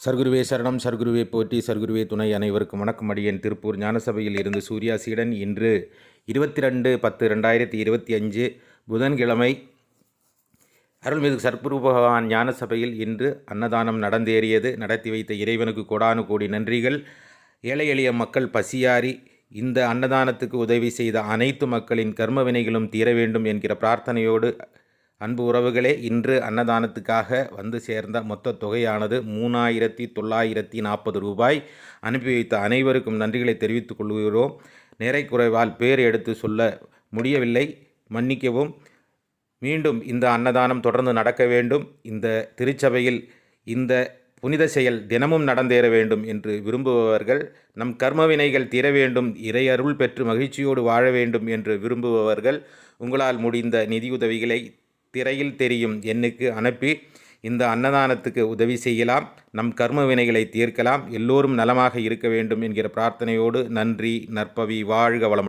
சர்க்குருவே சரணம் சர்க்குருவே போற்றி சர்க்குருவே துணை அனைவருக்கும் வணக்கம். அடியேன் திருப்பூர் ஞானசபையில் இருந்து சூர்யா சீடன் இன்று இருபத்தி ரெண்டு பத்து ரெண்டாயிரத்தி இருபத்தி அஞ்சு புதன்கிழமை அருள்மிகு சர்க்குரு பகவான் ஞானசபையில் இன்று அன்னதானம் நடந்தேறியது. நடத்தி வைத்த இறைவனுக்கு கோடானு கோடி நன்றிகள். ஏழை எளிய மக்கள் பசியாறி இந்த அன்னதானத்துக்கு உதவி செய்த அனைத்து மக்களின் கர்ம வினைகளும் தீர வேண்டும் என்கிற பிரார்த்தனையோடு அன்பு உறவுகளே இன்று அன்னதானத்துக்காக வந்து சேர்ந்த மொத்த தொகையானது மூணாயிரத்தி தொள்ளாயிரத்தி நாற்பது ரூபாய். அனுப்பி வைத்த அனைவருக்கும் நன்றிகளை தெரிவித்துக் கொள்கிறோம். நிறைக்குறைவால் பேர் எடுத்து சொல்ல முடியவில்லை. மன்னிக்கவும். மீண்டும் இந்த அன்னதானம் தொடர்ந்து நடக்க வேண்டும். இந்த திருச்சபையில் இந்த புனித செயல் தினமும் நடந்தேற வேண்டும் என்று விரும்புபவர்கள் நம் கர்மவினைகள் தீர வேண்டும் இறையருள் பெற்று மகிழ்ச்சியோடு வாழ வேண்டும் என்று விரும்புபவர்கள் உங்களால் முடிந்த நிதியுதவிகளை திரையில் தெரியும் எண்ணுக்கு அனுப்பி இந்த அன்னதானத்துக்கு உதவி செய்யலாம். நம் கர்ம வினைகளை தீர்க்கலாம். எல்லோரும் நலமாக இருக்க வேண்டும் என்கிற பிரார்த்தனையோடு நன்றி நற்பவி வாழ்க வளம்